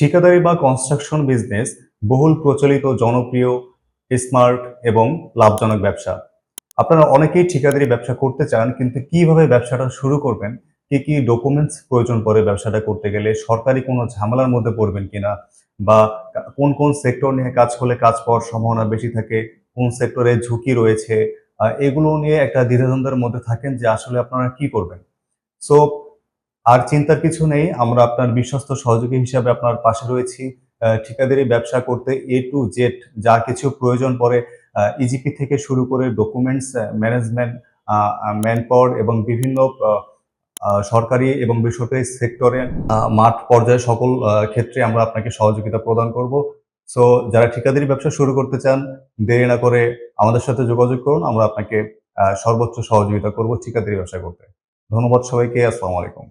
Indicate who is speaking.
Speaker 1: ঠিকাদারি বা construction business বহুল প্রচলিত, জনপ্রিয় স্মার্ট এবং লাভজনক ব্যবসা। আপনারা অনেকেই ঠিকাদারি ব্যবসা করতে চান, কিন্তু কীভাবে ব্যবসাটা শুরু করবেন? কি কি ডকুমেন্টস প্রয়োজন পড়ে ব্যবসাটা করতে গেলে? সরকারি কোনো ঝামেলার মধ্যে পড়বেন কিনা? বা কোন কোন সেক্টর নিয়ে কাজ করলে কাজ পাওয়ার সম্ভাবনা বেশি থাকে? কোন সেক্টরে ঝুঁকি রয়েছে? এগুলো নিয়ে একটা দ্বিধাদ্বন্দ্বের মধ্যে থাকেন যে আসলে আপনারা কি করবেন। সো আর চিন্তার কিছু নেই, আমরা আপনার বিশ্বস্ত সহযোগী হিসাবে আপনার পাশে রয়েছি। ঠিকাদারি ব্যবসা করতে এ টু জেড যা কিছু প্রয়োজন পড়ে ইজিপি থেকে শুরু করে ডকুমেন্টস ম্যানেজমেন্ট ম্যান পাওয়ার এবং বিভিন্ন সরকারি এবং বেসরকারি সেক্টরে মাঠ পর্যায়ে সকল ক্ষেত্রে আমরা আপনাকে সহযোগিতা প্রদান করব। সো যারা ঠিকাদারি ব্যবসা শুরু করতে চান, দেরি না করে আমাদের সাথে যোগাযোগ করুন, আমরা আপনাকে সর্বোচ্চ সহযোগিতা করব ঠিকাদারি ব্যবসা করতে। ধন্যবাদ সবাইকে, আসসালামু আলাইকুম।